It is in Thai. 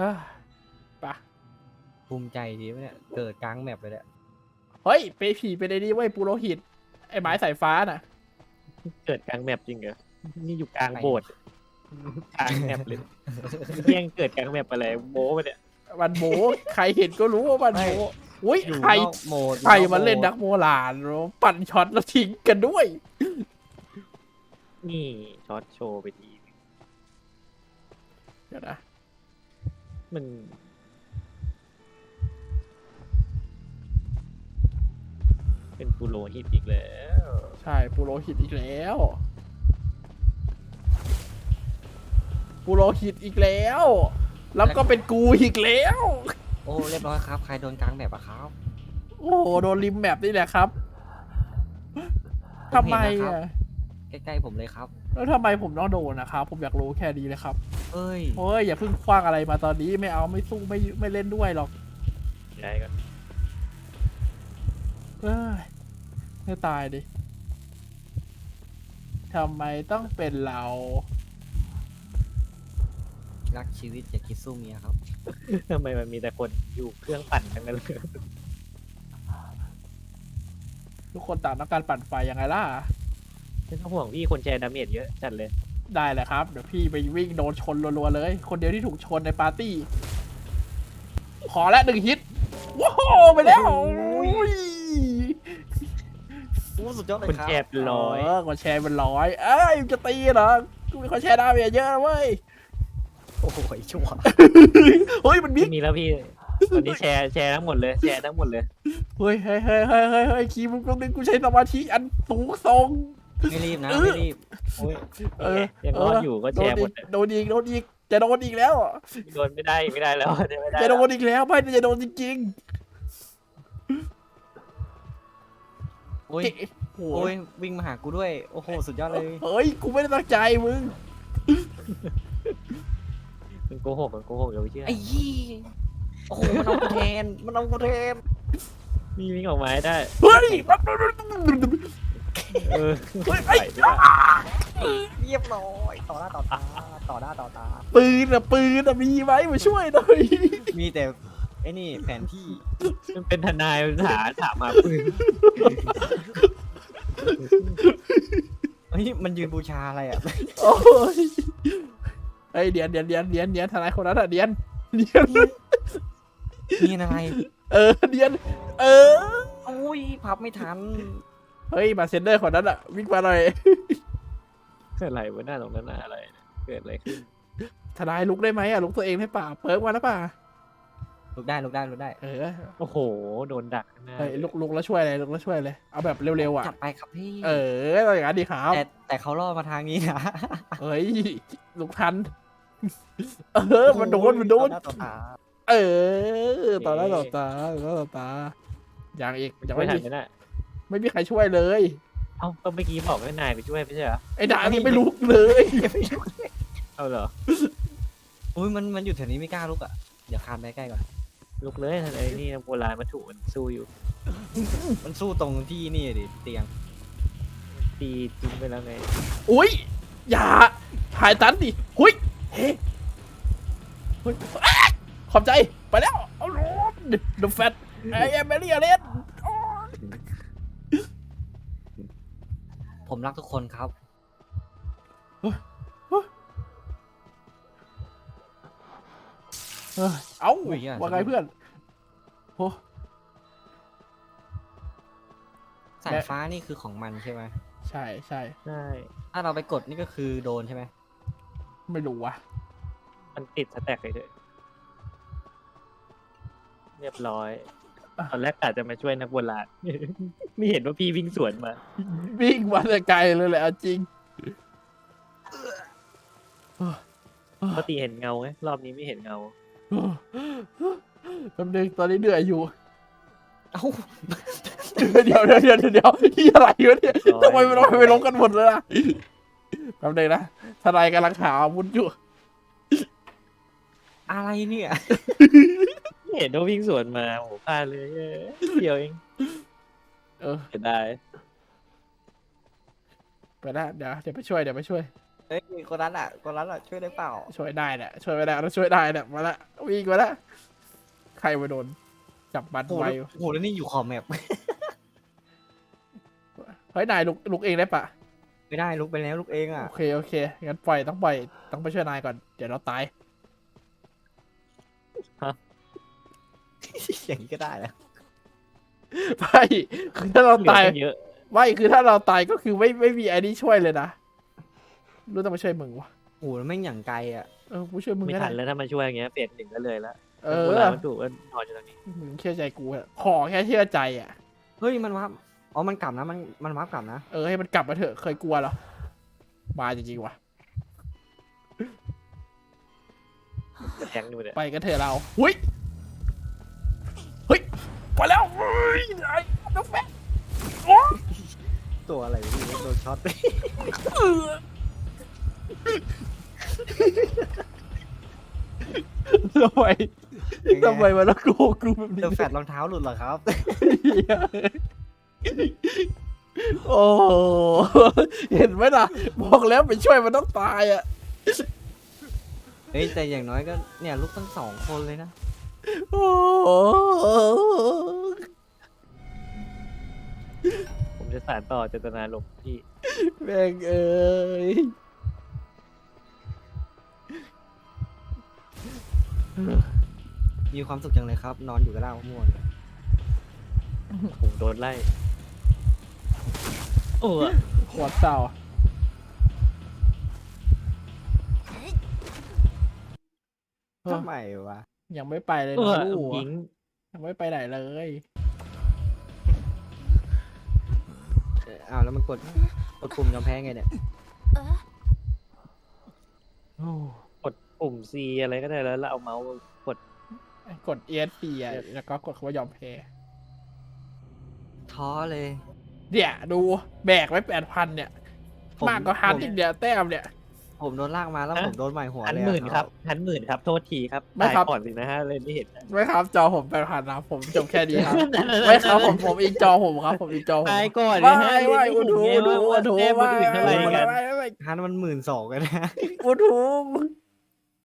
เฮ้ยไปะภูมิใจดีวะเนี่ย เกิดกลางแมปเลยเนี่ยเฮ้ยไปผีไปในนี้เว้ยปูโรหิต ไอ้ไม้สายฟ้าน่ะ เกิดกลางแมปจริงเหรอ นี่อยู่กลางโบสถ์กลางแมปเลยเที่ยงเกิดกลางแมปอะไรโม้ไปเนี่ย มันโมใครเห็นก็รู้ว่ามันโมอุ้ยอยู่ใครนอกโหมดใครอยู่มันเล่นโหนักโมลานปั่นช็อตแล้วทิ้งกันด้วย นี่ช็อตโชว์ไปทีเดี๋ยวนะ มันเป็นปูโรฮิตอีกแล้วใช่ปูโรหิตอีกแล้วปูโรหิตอีกแล้ว แล้วก็เป็นกูอีกแล้ว โอ้เรียบร้อยครับ ใครโดนกลางแมปอะครับ โอ้โหโดนริมแมปนี่แหละครับทำไมผมเห็นนะครับอะ ใกล้ๆผมเลยครับ แล้วทำไมผมต้องโดนนะครับ ผมอยากรู้แค่นี้เลยครับเอ้ยโอ้ยอย่าเพิ่งคว้างอะไรมาตอนนี้ไม่เอาไม่สู้ไม่ไม่เล่นด้วยหรอกย้ายกันเอ้ยไม่ตายดิทำไมต้องเป็นเรา รักชีวิตอย่าคิดสู้เมียครับ ทำไมมันมีแต่คนอยู่เครื่องปั่นทั้งนั้นเลยทุกคนต่างต้องการปั่นไฟยังไงล่ะ ไม่ต้องห่วงพี่คนแชร์ดาเมจเยอะจัดเลย ได้เลยครับ เดี๋ยวพี่ไปวิ่งโดนชนรัวๆเลย คนเดียวที่ถูกชนในปาร์ตี้ ขอละหนึ่งฮิตว้าวไปแล้วโอ้ยโอ้สุดยอดเลยคนครับแชร์เป็นร้อยเออคนแชร์เป็นร้อยเอ้ยมึงจะตีเหรอกูมีคนแชร์ดาวเยอะนะเว้ย โอ้โหชั่วเฮ้ยมันบิ๊ไม่กมีแล้วพี่ตอนนี้แชร์แชร์ทั้งหมดเลยแชร์ทั้งหมดเลย เฮ้ยเฮ้ยเฮ้ยเฮ้ยเฮ้ยเฮ้ยคีมึงต้องนึงกูใช้สมาธิอันสูงทรง ไม่รีบนะเออไม่รีบโอ้ยเออยังรอดอยู่ก็โดแชนร์หมอีดกโดนอีกโดนอีกจะโดนอีกแล้วโดนไม่ได้ไม่ได้แล้วไม่ได้จะแล้โดวนอีกแล้วไม่จะโดนจริงโอ้ยๆโอ้โอ้ยยวิ่งมาหากูด้วย โอ้โหสุดยอดเลยเฮ้ยกูไม่ได้ตั้งใจมึงมันโกหกมันโกหกอย่าไปเชื่อไอ้ยี่โอ้โหมันเอากูแทนมันเอากูแทนมีวิ่งออกมาให้ได้เฮ้ย เออเฮ้ยไปไอ้ไม่ได้เรียบร้อยต่อหน้าต่อตาต่อหน้าต่อตา ปืนอะปืนอะมีไหมมาช่วยหน่อยมีแต่ไอ้นี่แผนที่มันเป็นทนายมันหาถามมาปืนเฮ้ยมันยืนบูชาอะไรอะโอ้ยไอ้ยเดียนเดียนเดียนเดียนเดียนทนายคนนั้นอะเดียนเดียนนี่อะไรเออเดียน เออโอ้ยพับไม่ทัน เฮ้ยมาเซนเดอร์คนนั้นอะวิ่งมาหน่อย อะไรวะหน้าตรงนั้นน่ะอะไรเนี่ยเกิดอะไรขึ้นทนายลุกได้ไหมอะลุกตัวเองได้ป่ะเปิร์กมาแล้วป่ะลุกได้ลุกได้ลุกได้เออโอ้โห โดนดักข้างหน้าเฮ้ยลุกลุกแล้วช่วยเลยลุกแล้วช่วยเลยเอาแบบเร็วๆอะจัดไปครับพี่เออต้องอย่างนั้นดีครับแต่แต่เขาล่อมาทางนี้นะเฮ้ยลุกทันเออมันโดนมันโดนต่อหาต่อตาเออต่อหน้าต่อตาต่อหน้าต่อตาอย่างอีกมันยังไม่ไม่ทัมีนไหมน่ะ ไม่มีใครช่วยเลย เอ้าก็เมื่อกี้บอกให้นายไปช่วยไม่ใช่เหรอ ไอ้ด่านี่ไม่ลุกเลย เอาเหรอ อุ้ยมันมันอยู่แถวนี้ไม่กล้าลุกอะ เดี๋ยวคานไปใกล้ก่อน ลุกเลยทนายนี่โบราณวัตถุมันสู้อยู่ มันสู้ตรงที่นี่ดิเตียง ตีทิ้งไปแล้วไง อุ้ยอย่าหายตันดิหุยเฮ้เฮ้ยอ๊ะขอบใจ ไปแล้วเอาลง The Fat I am very r e d ผมรักทุกคนครับ เอ้าอุ้ยอะว่าไงเพื่อนโอ้สายฟ้านี่คือของมันใช่ไหมใช่ใช่ใช่ ถ้าเราไปกดนี่ก็คือโดนใช่ไหมไม่รู้ว่ะมันติดสแต็กเลยเถอะเรียบร้อย ตอนแรกกะจะมาช่วยนักโบราณ ไม่เห็นว่าพี่วิ่งสวนมา วิ่งมาแต่ไกลเลยแหละเอาจริงปกติเห็นเงาไงรอบนี้ไม่เห็นเงาแป๊บนึงตอนนี้เหนื่อยอยู่เอ้าเดี๋ยวเดี๋ยวเดี๋ยวเดี๋ยวเดี๋ยวที่อะไรวะเนี่ยร้อยทำไมมันทำไมไปลงกันหมดเลยล่ะแป๊บนึงนะทนายกำลังหาอาวุธอยู่ อะไรเนี่ยไม่ เห็นว่าวิ่งสวนมาโอ้โหพลาดเลยเออเดียวเองเออ เสียดายไปได้เดี๋ยวเดี๋ยวไปช่วยเดี๋ยวไปช่วย เฮ้ยคนนั้นอะ คนนั้นอะช่วยได้เปล่า ช่วยได้แหละช่วยไม่ได้เราช่วยได้เนี่ยมาละวิ่งมาแล้วใครมาโดน จับบัตรโอ้โหไว้แล้วโอ้โหแล้วนี่อยู่ขอบแมปเฮ้ยนายลุกลุกเองได้ปะไม่ได้ลุกไปแล้วลุกเองอะ โอเคโอเคงั้นปล่อยต้องปล่อยต้องไปช่วยนายก่อนเดี๋ยวเราตาย อย่างนี้ก็ได้แล้วไม่คือถ้าเราเหลือตายตั้งเยอะไม่คือถ้าเราตายก็คือไม่ไม่มีไอ้นี่ช่วยเลยนะรู้ต้องมาช่วยมึงวะโอ้โหแล้วแม่งอย่างไกลอะเออกูช่วยมึงไม่ก็ทัได้นแล้วถ้ามาช่วยอย่างเงี้ยเฟสหนึ่งก็เลยละเอโบอราณวัตถุก็นอนอยู่ตรงนี้มึงเชื่อใจกูอะขอแค่เชื่อใจอะ เฮ้ยมันวับอ๋อมันกลับนะมันมันวับกลับนะเออให้มันกลับมาเถอะเคยกลัวเหรอมาจริงๆว่ะแทงอยู่เนี่ยไปกันเถอะเราหุยเฮ้ย ไปแล้วเฮ้ยไอ้น้องแฟนโอ้ตัวอะไรวะนี่โดนช็อต เออทำไมทำไมมันต้องโกงกูแบบนี้เดอะแฟดรองเท้าหลุดเหรอครับ โอ้โหเห็นไหมล่ะ บอกแล้วไปช่วยมันต้องตายอะ เฮ้ยแต่อย่างน้อยก็เนี่ยลุกตั้งสองคนเลยนะ โอ้โหผมจะสานต่อเจตนาลมณ์ที่ แม่งเอ้ยมีความสุขจังเลยครับ นอนอยู่กับด้ามะม่วงผมโดนไล่ โอ้โคตรเศร้าทำไมวะ ยังไม่ไปเลยเอนะอลูกหญิง ยังไม่ไปไหนเลย เอ่ออ้าวแล้วมันกดกดปุ่มยอมแพ้ไงเนี่ยกดปุ่ม C อะไรก็ได้แล้วแล้วเอาเมาส์กด กด ESP อะแล้วก็กดคำว่ายอมแพ้ท้อเลยเนี่ยดูแบกไว้แปดพันเนี่ย ผมมากกว่าฮันผม อีกเดียวแต้มเนี่ย ผมโดนลากมาแล้วผมโดนใหม่หัวหันเลยอะหมื่นครับหันหมื่นครับโทษทีครับไม่ครับตายก่อนสินะฮะเลยไม่เห็นนะไม่ครับจอผมแปดพันนะผมจบแค่นี้ครับไม่ครับผมผมอีกจอผมครับ ผมอีกจอผมตายก่อนไม่นะฮะไม่เล่นอุไม่ทูเห็นไงอุทูว่าอุทูแต้มคนไม่อื่นเท่าไหร่ไม่กันไม่ไม่ฮันมันหมื่นสองกันนะ อุทู